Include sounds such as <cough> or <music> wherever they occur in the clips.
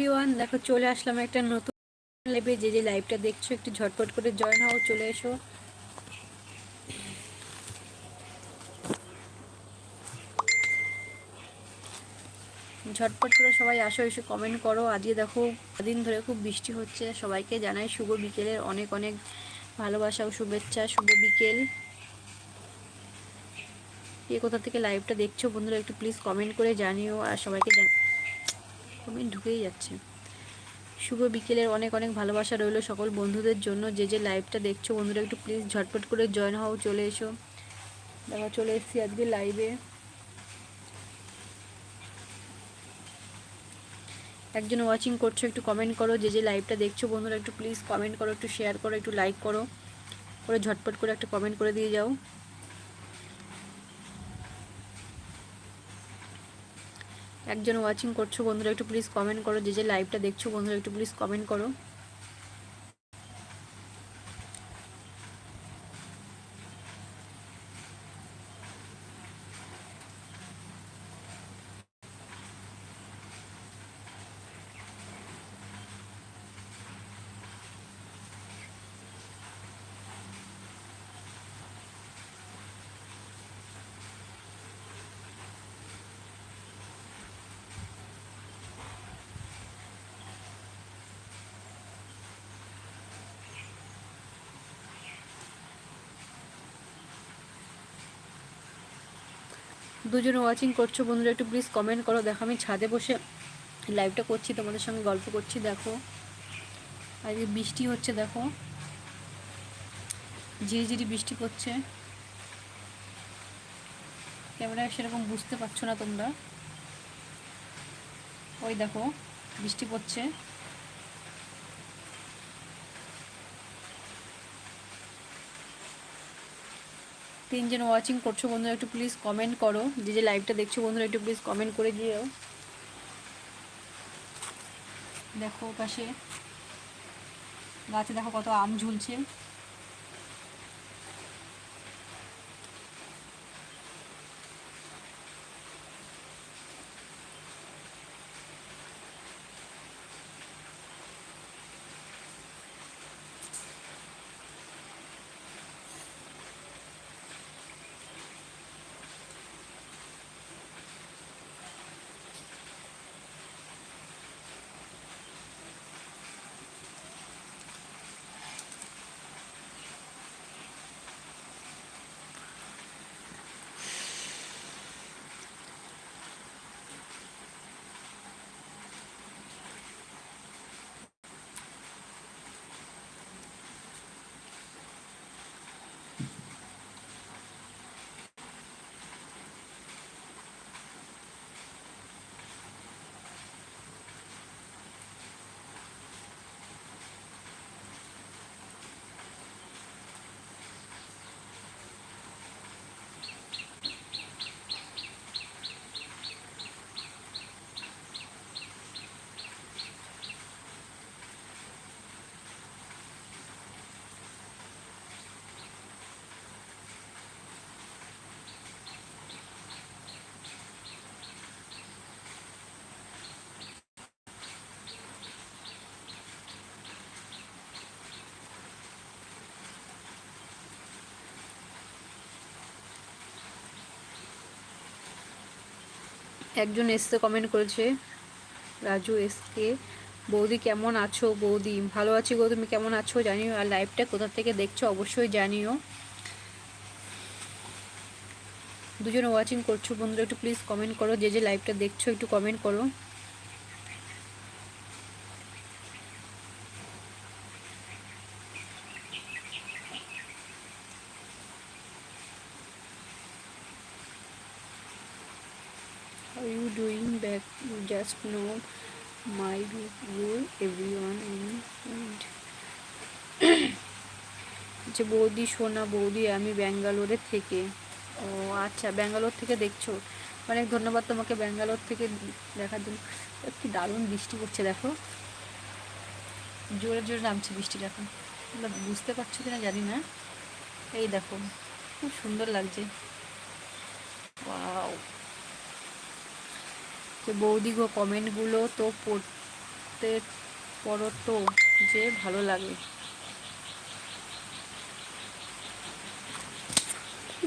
Everyone দেখো চলে আসলাম একটা নতুন লাইভে যে যে লাইভটা দেখছ, একটু ঝটপট করে জয়েন হও, চলে এসো। ঝটপট করে সবাই আসো, এসে কমেন্ট করো। আজকে দেখো, দিন ধরে খুব বৃষ্টি হচ্ছে। সবাইকে জানাই শুভ বিকেলের অনেক অনেক ভালোবাসা ও শুভেচ্ছা। শুভ বিকেল। কে কোথা থেকে লাইভটা দেখছ বন্ধুরা, একটু প্লিজ কমেন্ট করে জানিও। আর সবাইকে জান কমেন্ট ঢুকেই যাচ্ছে। শুভ বিকেলের অনেক অনেক ভালোবাসা রইল সকল বন্ধুদের জন্য। যে যে লাইভটা দেখছ বন্ধুরা, একটু প্লিজ ঝটপট করে জয়েন হও, চলে এসো। দেখো, চলে এসছি আজকে লাইভে একজন ওয়াচিং করছ, একটু কমেন্ট করো। যে যে লাইভটা দেখছ বন্ধুরা, একটু প্লিজ কমেন্ট করো, একটু শেয়ার করো, একটু লাইক করো। করে ঝটপট করে একটা কমেন্ট করে দিয়ে যাও। একজন ওয়াচিং করছ, বন্ধুরা, একটু প্লিজ কমেন্ট করো, যে যে লাইভটা দেখছ, বন্ধুরা, একটু প্লিজ কমেন্ট করো। দুজন ওয়াচিং করছ, বন্ধুরা একটু প্লিজ কমেন্ট করো। দেখো, আমি ছাদে বসে লাইভটা করছি, তোমাদের সঙ্গে গল্প করছি, দেখো। আর এই বৃষ্টি হচ্ছে, দেখো। ঝিরিঝিরি বৃষ্টি পড়ছে। ক্যামেরায় সেরকম বুঝতে পারছ না তোমরা। ওই দেখো, বৃষ্টি পড়ছে। তিনজন ওয়াচিং করছ বন্ধুরা, একটু প্লিজ কমেন্ট করো। যে যে লাইভটা দেখছ বন্ধুরা, একটু প্লিজ কমেন্ট করে দিও। দেখো পাশে গাছে দেখো কত আম ঝুলছে। একজন এসতে কমেন্ট করেছে, রাজু এসকে বৌদি, কেমন আছো? বৌদি, ভালো আছি গো, তুমি কেমন আছো? জানিও, আর লাইভটা কোথা থেকে দেখছ? অবশ্যই জানিও। দুজন ওয়াচিং করছ বন্ধুরা, একটু প্লিজ কমেন্ট করো, যে যে লাইভটা দেখছ, একটু কমেন্ট করো how you doing back you just know my you everyone and <clears throat> যে বৌদি, সোনা বৌদি, আমি ব্যাঙ্গালোরে থেকে। ও আচ্ছা ব্যাঙ্গালোর থেকে দেখছ? অনেক ধন্যবাদ তোমাকে ব্যাঙ্গালোর থেকে দেখার জন্য। কি দারুণ বৃষ্টি পড়ছে, দেখো। জোরে জোরে নামছে বৃষ্টি, দেখো। বুঝতে পারছ কিনা জানি না। এই দেখো, খুব সুন্দর লাগছে। ওয়াও। যে বৌদি গো কমেন্টগুলো তো পড়তে পড়ো তো, যে ভালো লাগে।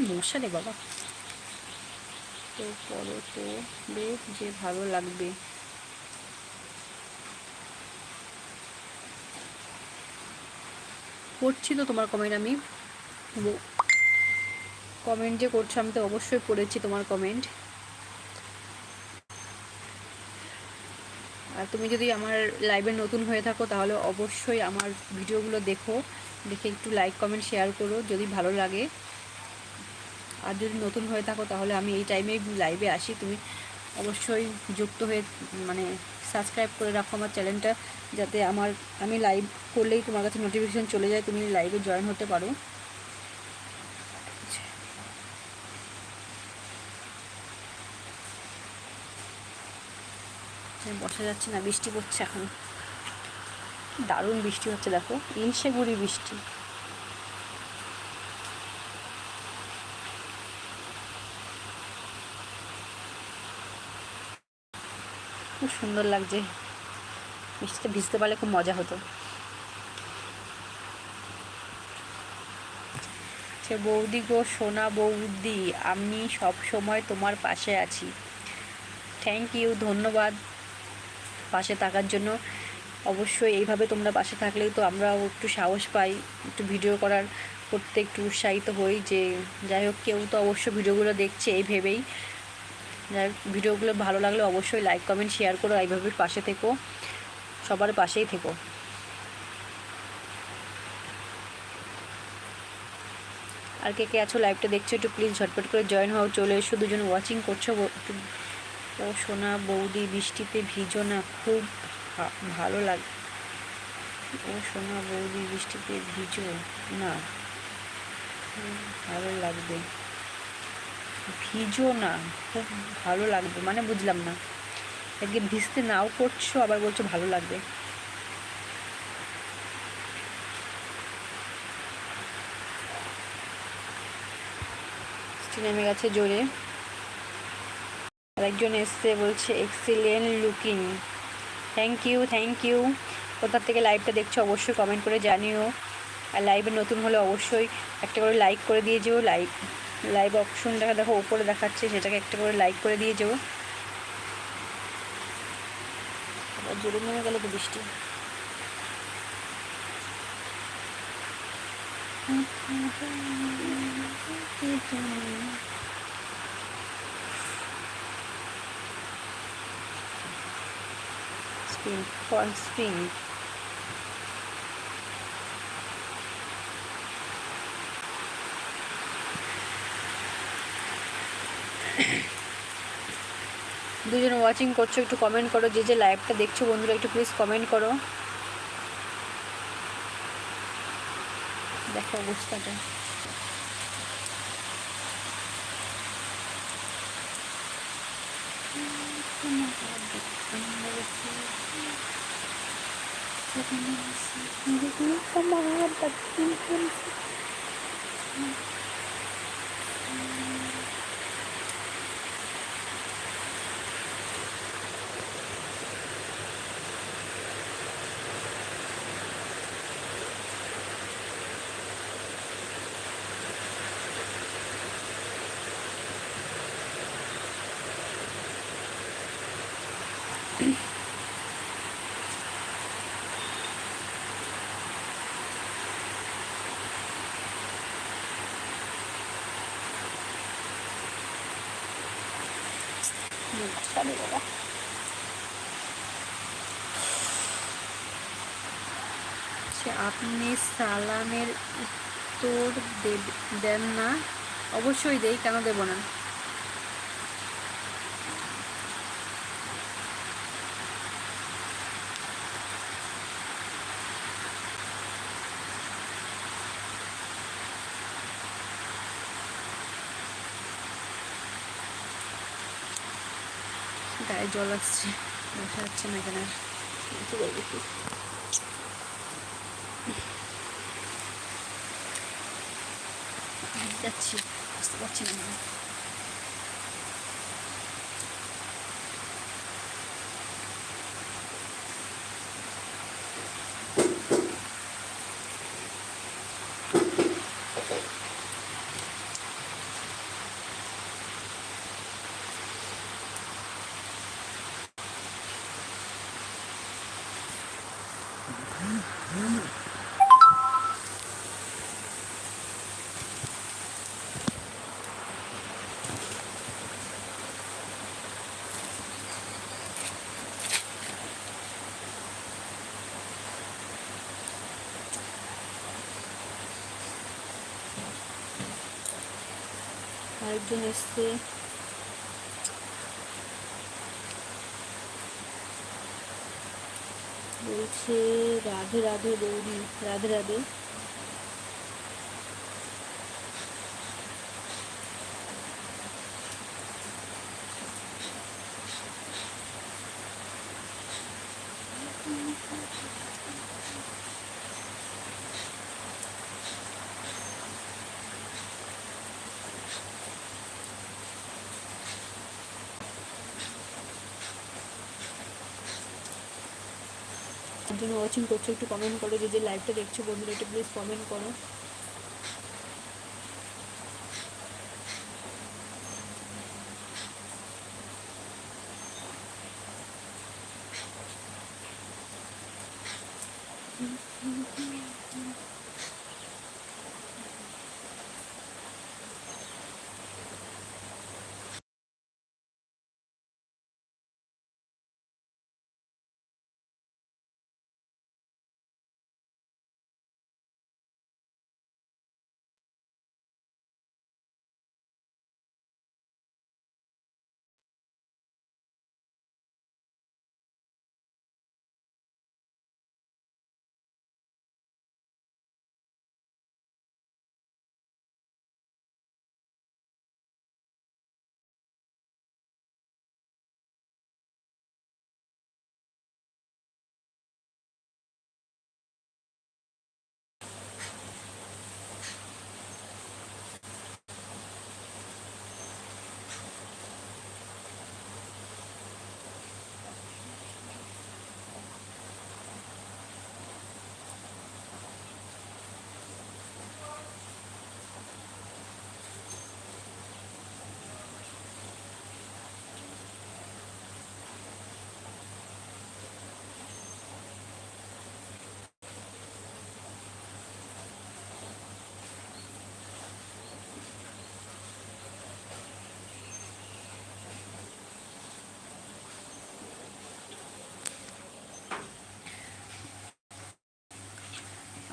মশা রে বাবা। তো পড়ো তো বেশ যে ভালো লাগবে। পড়ছি তো তোমার কমেন্ট আমি। কমেন্ট যে করছ আমি তো অবশ্যই পড়েছি তোমার কমেন্ট আর তুমি যদি আমার লাইভে নতুন হয়ে থাকো, তাহলে অবশ্যই আমার ভিডিওগুলো দেখো। দেখে একটু লাইক কমেন্ট শেয়ার করো, যদি ভালো লাগে। আর যদি নতুন হয়ে থাকো, তাহলে আমি এই টাইমেই লাইভে আসি। তুমি অবশ্যই যুক্ত হয়ে মানে সাবস্ক্রাইব করে রাখো আমার চ্যানেলটা যাতে আমার, আমি লাইভ করলেই তোমার কাছে নোটিফিকেশান চলে যায়, তুমি লাইভে জয়েন হতে পারো। বসা যাচ্ছে না, বৃষ্টি পড়ছে এখন। দারুণ বৃষ্টি হচ্ছে, দেখো। ইনসে গুড়ি বৃষ্টি। খুব সুন্দর লাগছে। বৃষ্টিতে ভিজতে পারলে খুব মজা হতো। সে বৌদি গো, সোনা বৌদি, আমি সব সময় তোমার পাশে আছি। থ্যাংক ইউ ধন্যবাদ। পাশে থাকার জন্য অবশ্যই এইভাবে তোমরা পাশে থাকলেই তো আমরাও একটু সাহস পাই, একটু ভিডিও করার। করতে একটু উৎসাহিত হই যে যাই হোক, কেউ তো অবশ্যই ভিডিওগুলো দেখছে এই ভেবেই। যাই হোক, ভিডিওগুলো ভালো লাগলে অবশ্যই লাইক কমেন্ট শেয়ার করো, এইভাবে পাশে থেকো। সবার পাশেই থেকো। আর কে কে আছো লাইভটা দেখছ একটু প্লিজ ঝটপট করে জয়েন হও, চলে এসো, দুজন ওয়াচিং করছ, একটু ও সোনা বৌদি বৃষ্টিতে ভিজো না, খুব ভালো লাগে। ও সোনা বৌদি বৃষ্টিতে ভিজো না ভালো লাগবে। ভিজো না, খুব ভালো লাগবে মানে বুঝলাম না। একদিকে ভিজতে নাও করছ, আবার বলছো ভালো লাগবে। নেমে গেছে জোরে। আরেকজন এসছে, বলছে excellent looking thank you thank you কোথা থেকে লাইভটা দেখছ অবশ্যই কমেন্ট করে জানিও। আর লাইভে নতুন হলে অবশ্যই একটা করে লাইক করে দিয়ে যেও। লাইক লাইভ অপশন দেখা দেখো উপরে দেখাচ্ছে, সেটাকে একটা করে লাইক করে দিয়ে যেও। জোরে নেমে গেল তো বৃষ্টি। <laughs> spin for spin দুজন ওয়াচিং করছ, একটু কমেন্ট করো, যে যে লাইভটা দেখছ, বন্ধুরা, একটু প্লিজ কমেন্ট করো। দেখো অবস্থাটা। Sabi niya, hindi ko na kamahal pag-tinkan. Can আপনি সালামের উত্তর দেন না। অবশ্যই দেই কেন দেব না? গায়ে জল আসছে। বসা যাচ্ছে না কেন কি যাচ্ছি বুঝতে পারছি না। আরেকজন এসছে। বলছে রাধে রাধে বৌদি রাধে রাধে। জন্য ওয়াচিং করছ, একটু কমেন্ট করো যে যে লাইভটা দেখছ বন্ধুরা, একটু প্লিজ কমেন্ট করো।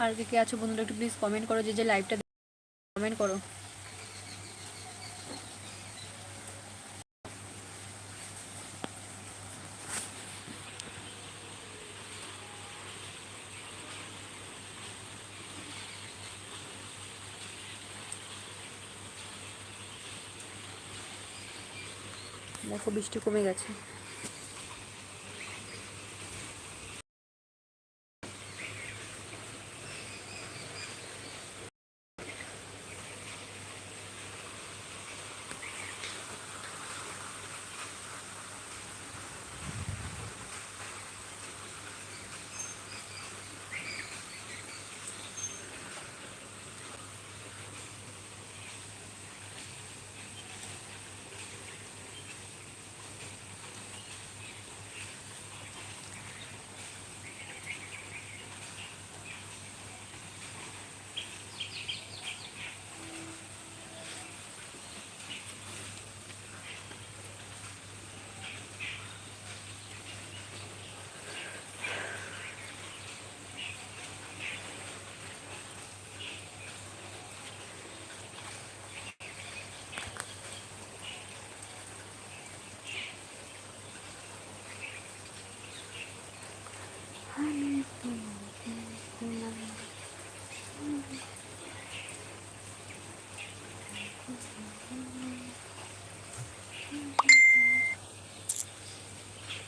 আর কে কে আছো বন্ধুরা, একটু প্লিজ কমেন্ট করো যে যে লাইভটা কমেন্ট করো। দেখো, বৃষ্টি কমে গেছে।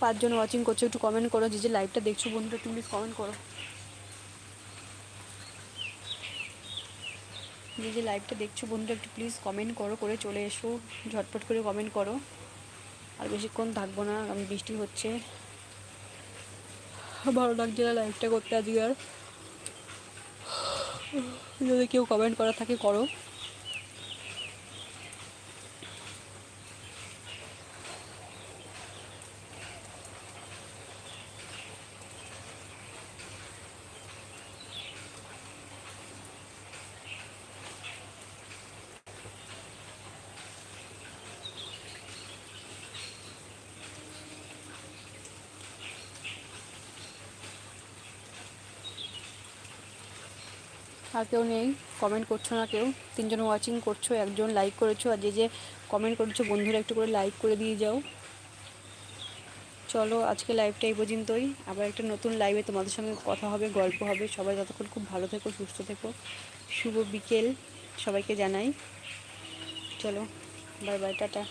পাঁচজন ওয়াচিং করছ, একটু কমেন্ট করো, যে যে লাইভটা দেখছ বন্ধুরা, একটু প্লিজ কমেন্ট করো। যে যে লাইভটা দেখছ বন্ধুরা, একটু প্লিজ কমেন্ট করো, করে চলে এসো, ঝটপট করে কমেন্ট করো। আর বেশিক্ষণ থাকব না আমি বৃষ্টি হচ্ছে। ভালো লাগছে না লাইভটা করতে আজকে আর। যদি কেউ কমেন্ট করা থাকে, করো। আর কেউ নেই কমেন্ট করছ না কেউ। তিনজন ওয়াচিং করছ, একজন লাইক করেছ, আর যে যে কমেন্ট করেছ, বন্ধুরা একটু করে লাইক করে দিয়ে যাও। চলো, আজকে লাইভটা এই পর্যন্তই। আবার একটা নতুন লাইভে তোমাদের সঙ্গে কথা হবে, গল্প হবে। সবাই ততক্ষণ খুব ভালো থেকো, সুস্থ থেকো। শুভ বিকেল সবাইকে জানাই। চলো বাই বাই টাটা।